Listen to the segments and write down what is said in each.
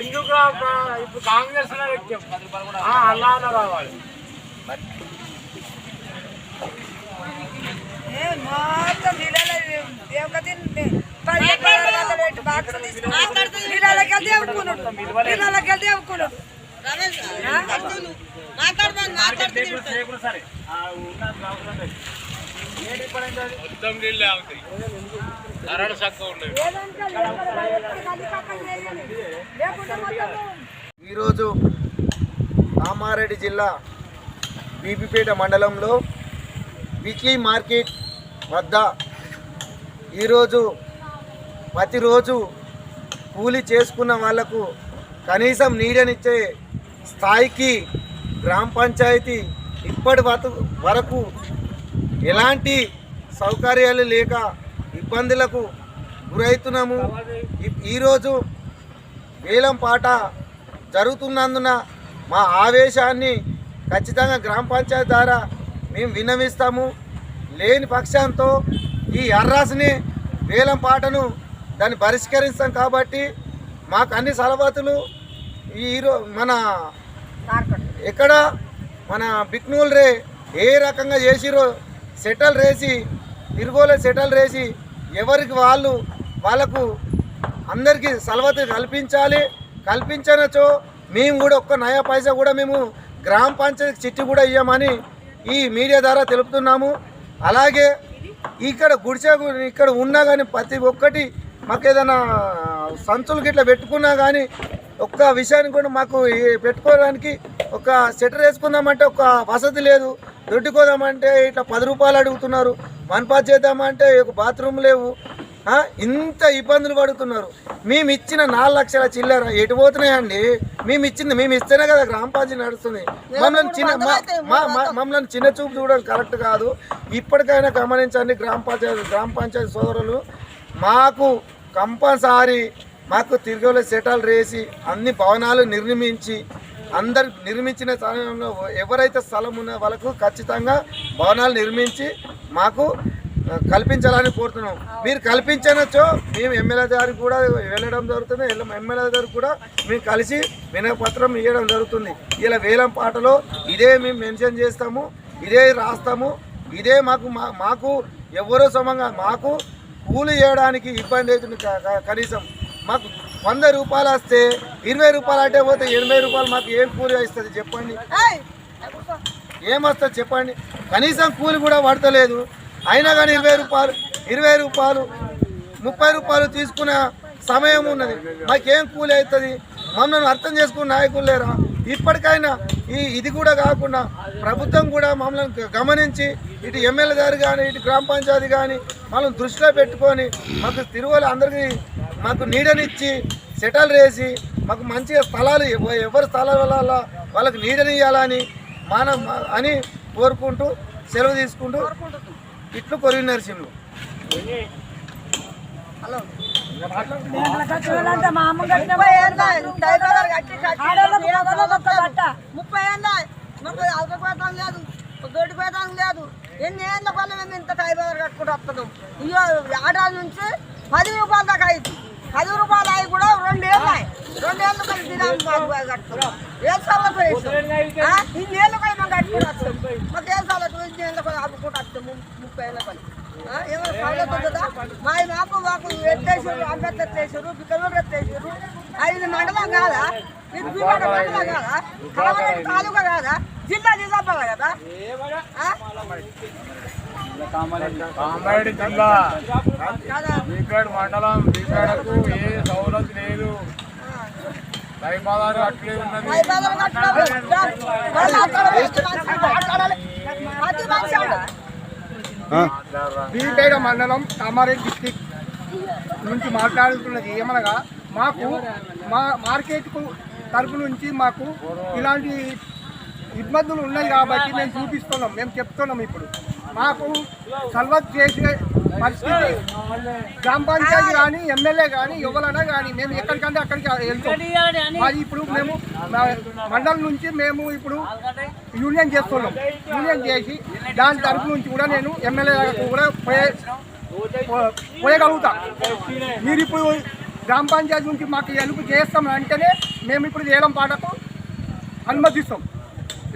ఎందుకు ఆ- ఇప్పుడు కాంగ్రెస్ అలా ఏ మొత్తం నీళ్ళలో దేవకతి పది పదార్థాలు పెట్టి బాక్స్ తీసుకుని నీళ్ళకి వెళ్తే అవ్వుకున్నాడు నీళ్ళకి వెళ్తే అవ్వుకున్నాడు సరే. ఆ, మొత్తం నీళ్ళే అవుతాయి కరెంట్ చక్కగా ఉండదు ఈరోజు కామారెడ్డి జిల్లా బీపీపేట మండలంలో వీక్లీ మార్కెట్ వద్ద ఈరోజు ప్రతిరోజు కూలి చేసుకున్న వాళ్ళకు కనీసం నీడనిచ్చే స్థాయికి గ్రామ పంచాయతీ ఇప్పటి వరకు ఎలాంటి సౌకర్యాలు లేక ఇబ్బందులకు గురవుతున్నాము ఈరోజు వేలం పాట జరుగుతున్నందున మా ఆవేశాన్ని ఖచ్చితంగా గ్రామ పంచాయతీ ద్వారా మేము విన్నవిస్తాము. లేని పక్షంతో ఈ అర్రాసుని వేలం పాటను దాన్ని పరిష్కరిస్తాం కాబట్టి మాకు అన్ని సలవాతులు ఈరో మన ఎక్కడ మన బిక్నూల్ రే ఏ రకంగా చేసిరో సెటల్ రేసి తిరుగోలే సెటల్ రేసి ఎవరికి వాళ్ళు వాళ్ళకు అందరికీ సలవతి కల్పించాలి. కల్పించనచో మేము కూడా ఒక్క నయా పైసా కూడా మేము గ్రామ పంచాయతీ చిట్టి కూడా ఇవ్వమని ఈ మీడియా ద్వారా తెలుపుతున్నాము. అలాగే ఇక్కడ గుడిసె ఇక్కడ ఉన్నా కానీ ప్రతి ఒక్కటి మాకు ఏదైనా సంచులు గిట్ల పెట్టుకున్నా కానీ ఒక్క విషయాన్ని కూడా మాకు పెట్టుకోవడానికి ఒక సెటర్ వేసుకుందామంటే ఒక వసతి లేదు. దొడ్డుకోదామంటే ఇట్లా పది రూపాయలు అడుగుతున్నారు. మన్పాత్ చేద్దామంటే ఒక బాత్రూమ్ లేవు. ఇంత ఇబ్బందులు పడుతున్నారు. మేము ఇచ్చిన నాలుగు లక్షల చిల్లర ఎటు పోతున్నాయండి? మేము ఇచ్చింది మేము ఇస్తేనే కదా గ్రామ పంచాయతీ నడుస్తుంది. మమ్మల్ని చిన్న మమ్మల్ని చిన్న చూపు చూడడం కరెక్ట్ కాదు. ఇప్పటికైనా గమనించండి గ్రామ పంచాయతీ గ్రామ పంచాయతీ సోదరులు మాకు కంపల్సరీ మాకు తిరిగి సెటల్ రేసి అన్ని భవనాలు నిర్మించి అందరు నిర్మించిన సమయంలో ఎవరైతే స్థలం ఉన్న వాళ్ళకు ఖచ్చితంగా భవనాలు నిర్మించి మాకు కల్పించాలని కోరుతున్నాం. మీరు కల్పించనొచ్చో మేము ఎమ్మెల్యే గారికి కూడా వెళ్ళడం జరుగుతుంది ఎమ్మెల్యే గారు కూడా మేము కలిసి వినపత్రం ఇవ్వడం జరుగుతుంది. ఇలా వేలం పాటలో ఇదే మేము మెన్షన్ చేస్తాము ఇదే రాస్తాము ఇదే మాకు మా- మాకు ఎవరో సమంగా మాకు కూలి చేయడానికి ఇబ్బంది అవుతుంది కనీసం. మాకు వంద రూపాయలు వస్తే ఇరవై రూపాయలు అంటే పోతే ఎనభై రూపాయలు మాకు ఏం కూలి ఇస్తుంది చెప్పండి? ఏమొస్తుంది చెప్పండి? కనీసం కూలి కూడా పడతలేదు. అయినా కానీ ఇరవై రూపాయలు ఇరవై రూపాయలు ముప్పై రూపాయలు తీసుకునే సమయం ఉన్నది. మాకేం కూలి అవుతుంది? మమ్మల్ని అర్థం చేసుకున్న నాయకులు లేరా? ఇప్పటికైనా ఈ ఇది కూడా కాకుండా ప్రభుత్వం కూడా మమ్మల్ని గమనించి ఇటు ఎమ్మెల్యే గారు కానీ ఇటు గ్రామ పంచాయతీ కానీ మమ్మల్ని దృష్టిలో పెట్టుకొని మాకు తిరువల అందరికీ మాకు నీడనిచ్చి సెటల్ వేసి మాకు మంచిగా స్థలాలు ఎవ- ఎవరి స్థలాల వాళ్ళకి నీడనియ్యాలని మనం అని కోరుకుంటూ సెలవు తీసుకుంటూ ఇట్లు కొరివి నరసింహులు. ఒక్క బట్ట ముప్పై ఏళ్ళ మాకు అవకపోవటం లేదు. లేదు. ఎన్ని ఏళ్ళ పనులు మేము ఇంత టైబర్ కట్టుకుంటూ వస్తున్నాం? ఇయ్యో ఏడాది నుంచి పది రూపాయల దాకా అయింది. పది రూపాయలు అవి కూడా రెండేళ్ళు రెండేళ్ళు కలిసి దినాలు కట్టుకున్నాం. ఏ సార్లు ఇన్ని ఏళ్ళు కలిసి మేము కట్టుకుని వస్తాం మాకు ఏ సార్లు ఇన్ని ఏళ్ళ పని అమ్ముకుంటూ వస్తాం ముప్పై ఏళ్ళ పని. ఏమైనా ఉంటుందా మా మాకు మాకు ఎత్తేసారు అంబేద్కర్ ఎత్తేసారు బిక్కలూరు ఎత్తేసారు ఐదు మండలం కాదా? తాలూకా కాదా? జిల్లా నిజామాబాద్ కదా? కామారెడ్డి జిల్లా. బీపేట మండలం బీపేటకు ఏ సౌలత్ లేదు. దైపాదారు అట్లే ఉన్నది. బీపేట మండలం కామారెడ్డి డిస్టిక్ నుంచి మాట్లాడుతున్నది ఏమనగా మాకు మా మార్కెట్కు తరపు నుంచి మాకు ఇలాంటి ఇబ్బందులు ఉన్నాయి కాబట్టి మేము చూపిస్తున్నాం మేము చెప్తున్నాం ఇప్పుడు. మాకు సల్వత్ చేసే పరిస్థితి గ్రామ పంచాయతీ కానీ ఎమ్మెల్యే కానీ ఎవరైనా కానీ మేము ఎక్కడికంటే అక్కడికి వెళ్తాం. మరి ఇప్పుడు మేము మండలం నుంచి మేము ఇప్పుడు యూనియన్ చేస్తున్నాం. యూనియన్ చేసి దాని తరపు నుంచి కూడా నేను ఎమ్మెల్యే కూడా పోయే పో- పోయగలుగుతా. మీరు ఇప్పుడు గ్రామ పంచాయతీ నుంచి మాకు ఎలుపు చేస్తాం అంటేనే మేము ఇప్పుడు వేలం పాటకు అనుమతిస్తాం.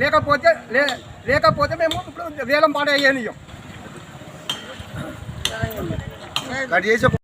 లేకపోతే లే లేకపోతే మేము ఇప్పుడు వేలం పాట వేయనియం కట్ చేసే